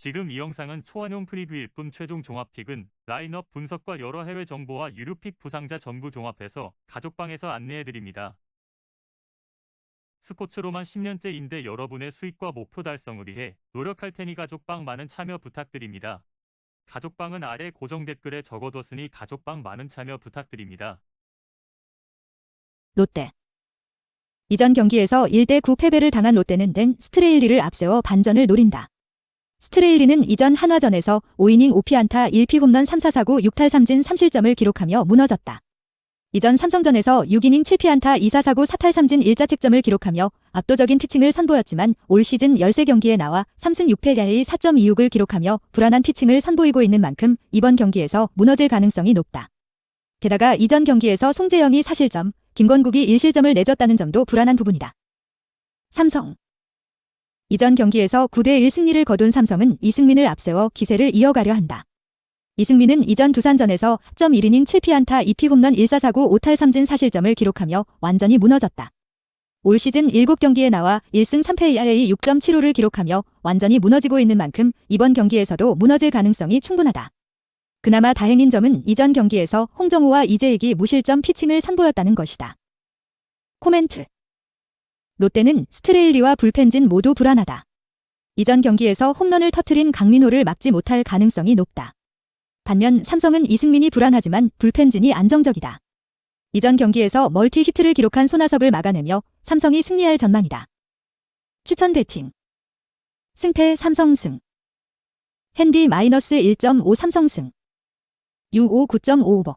지금 이 영상은 초안용 프리뷰일 뿐 최종 종합픽은 라인업 분석과 여러 해외 정보와 유료픽 부상자 전부 종합해서 가족방에서 안내해드립니다. 스포츠로만 10년째인데 여러분의 수익과 목표 달성을 위해 노력할 테니 가족방 많은 참여 부탁드립니다. 가족방은 아래 고정 댓글에 적어뒀으니 가족방 많은 참여 부탁드립니다. 롯데. 이전 경기에서 1대 9 패배를 당한 롯데는 댄 스트레일리를 앞세워 반전을 노린다. 스트레일리는 이전 한화전에서 5이닝 5피안타 1피 홈런 3사사구 6탈 3진 3실점을 기록하며 무너졌다. 이전 삼성전에서 6이닝 7피안타 2사사구 4탈 3진 1자책점을 기록하며 압도적인 피칭을 선보였지만 올 시즌 13경기에 나와 3승 6패 4.26을 기록하며 불안한 피칭을 선보이고 있는 만큼 이번 경기에서 무너질 가능성이 높다. 게다가 이전 경기에서 송재영이 사실점, 김건국이 1실점을 내줬다는 점도 불안한 부분이다. 삼성 이전 경기에서 9대1 승리를 거둔 삼성은 이승민을 앞세워 기세를 이어가려 한다. 이승민은 이전 두산전에서 1.1이닝 7피안타 2피 홈런 1사사구 5탈 3진 4실점을 기록하며 완전히 무너졌다. 올 시즌 7경기에 나와 1승 3패 ERA 6.75를 기록하며 완전히 무너지고 있는 만큼 이번 경기에서도 무너질 가능성이 충분하다. 그나마 다행인 점은 이전 경기에서 홍정우와 이재익이 무실점 피칭을 선보였다는 것이다. 코멘트 롯데는 스트레일리와 불펜진 모두 불안하다. 이전 경기에서 홈런을 터트린 강민호를 막지 못할 가능성이 높다. 반면 삼성은 이승민이 불안하지만 불펜진이 안정적이다. 이전 경기에서 멀티 히트를 기록한 손아섭을 막아내며 삼성이 승리할 전망이다. 추천 배팅 승패 삼성승 핸디 마이너스 1.5 삼성승 U5 9.55버